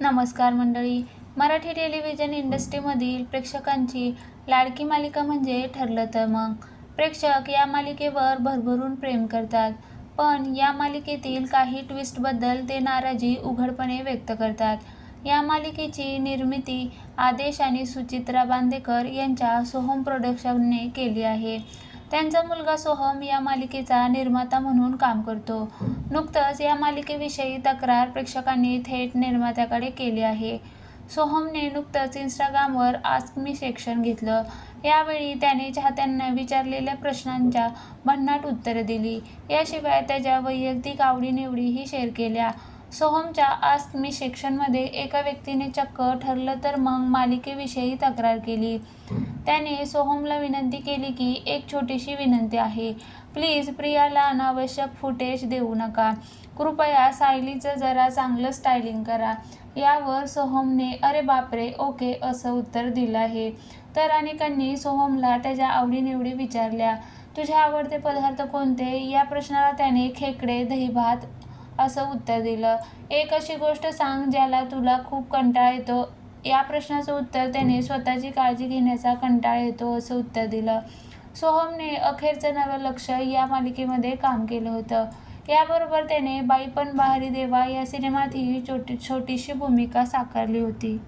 नमस्कार मंडळी. मराठी टेलिव्हिजन इंडस्ट्रीमधील प्रेक्षकांची लाडकी मालिका म्हणजे ठरलं तर मग. प्रेक्षक या मालिकेवर भरभरून प्रेम करतात पण या मालिकेतील काही ट्विस्टबद्दल ते नाराजी उघडपणे व्यक्त करतात. या मालिकेची निर्मिती आदेश आणि सुचित्रा बांदेकर यांच्या सोहम प्रोडक्शनने केली आहे. त्यांचा मुलगा सोहम या मालिकेचा निर्माता म्हणून काम करतो. नुकतंच या मालिकेविषयी तक्रार प्रेक्षकांनी थेट निर्मात्याकडे केली आहे. सोहमने नुकतंच इंस्टाग्रामवर आस्क मी सेक्शन घेतलं. यावेळी त्याने चाहत्यांना विचारलेल्या प्रश्नांच्या भन्नाट उत्तरं दिली. याशिवाय त्याच्या वैयक्तिक आवडीनिवडीही शेअर केल्या. सोहमच्या आस्क मी सेक्शनमध्ये एका व्यक्तीने चक्क ठरलं तर मग मालिकेविषयी तक्रार केली. त्याने सोहमला विनंती केली की एक छोटीशी विनंती आहे. प्लीज प्रियाला अनावश्यक फुटेज देऊ नका. कृपया सायलीचं जरा चांगलं स्टायलिंग करा. यावर सोहमने अरे बापरे ओके असं उत्तर दिलं आहे. तर अनेकांनी सोहमला त्याच्या आवडीनिवडी विचारल्या. तुझे आवडते पदार्थ कोणते? या प्रश्नाला त्याने खेकडे दहीभात असं उत्तर दिलं. एक अशी गोष्ट सांग ज्याला तुला खूप कंटाळा येतो. या प्रश्नाचं उत्तर त्याने स्वतःची काळजी घेण्याचा कंटाळा येतो असं उत्तर दिलं. सोहमने अखेरचं नवं लक्ष या मालिकेमध्ये काम केलं होतं. याबरोबर त्याने बाई पण बहारी देवा या सिनेमातही छोटी छोटीशी भूमिका साकारली होती.